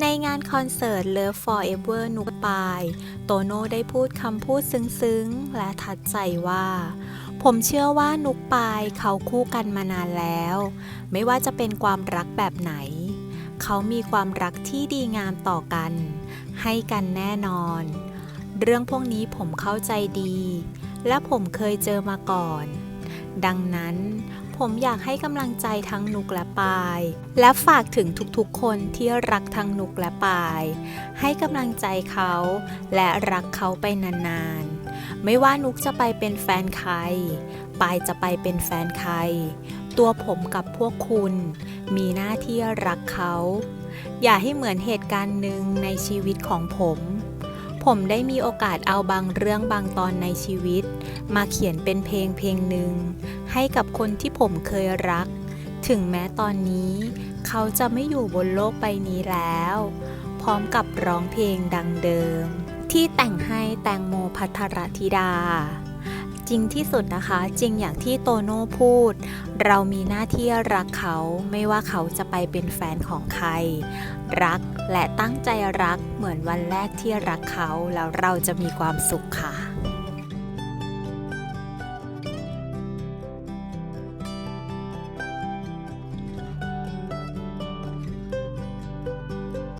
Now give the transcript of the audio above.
ในงานคอนเสิร์ต Love Forever นุกปาย โตโน่ได้พูดคำพูดซึ้งๆ และทัดใจว่า ผมเชื่อว่านุกปายเขาคู่กันมานานแล้ว ไม่ว่าจะเป็นความรักแบบไหน เขามีความรักที่ดีงามต่อกัน ให้กันแน่นอน เรื่องพวกนี้ผมเข้าใจดี และผมเคยเจอมาก่อน ดังนั้น ผมอยากให้กำลังใจทั้งนุกและปาย และฝากถึงทุกๆคนที่รักทั้งนุกและปาย ให้กำลังใจเขาและรักเขาไปนานๆ ไม่ว่านุกจะไปเป็นแฟนใคร ปายจะไปเป็นแฟนใคร ตัวผมกับพวกคุณ มีหน้าที่รักเขา อย่าให้เหมือนเหตุการณ์หนึ่งในชีวิตของผมผมได้มีโอกาสเอาบางเรื่องบางตอนในชีวิต มาเขียนเป็นเพลงเพลงหนึ่ง ให้กับคนที่ผมเคยรัก ถึงแม้ตอนนี้ เขาจะไม่อยู่บนโลกใบนี้แล้ว พร้อมกับร้องเพลงดังเดิม ที่แต่งให้แตงโมพัทรธิดา จริงที่สุดนะคะ จริงอย่างที่โตโน่พูด เรามีหน้าที่รักเขาไม่ว่าเขาจะไปเป็นแฟนของใคร รักและตั้งใจรักเหมือนวันแรกที่รักเขาแล้วเราจะมีความสุขค่ะ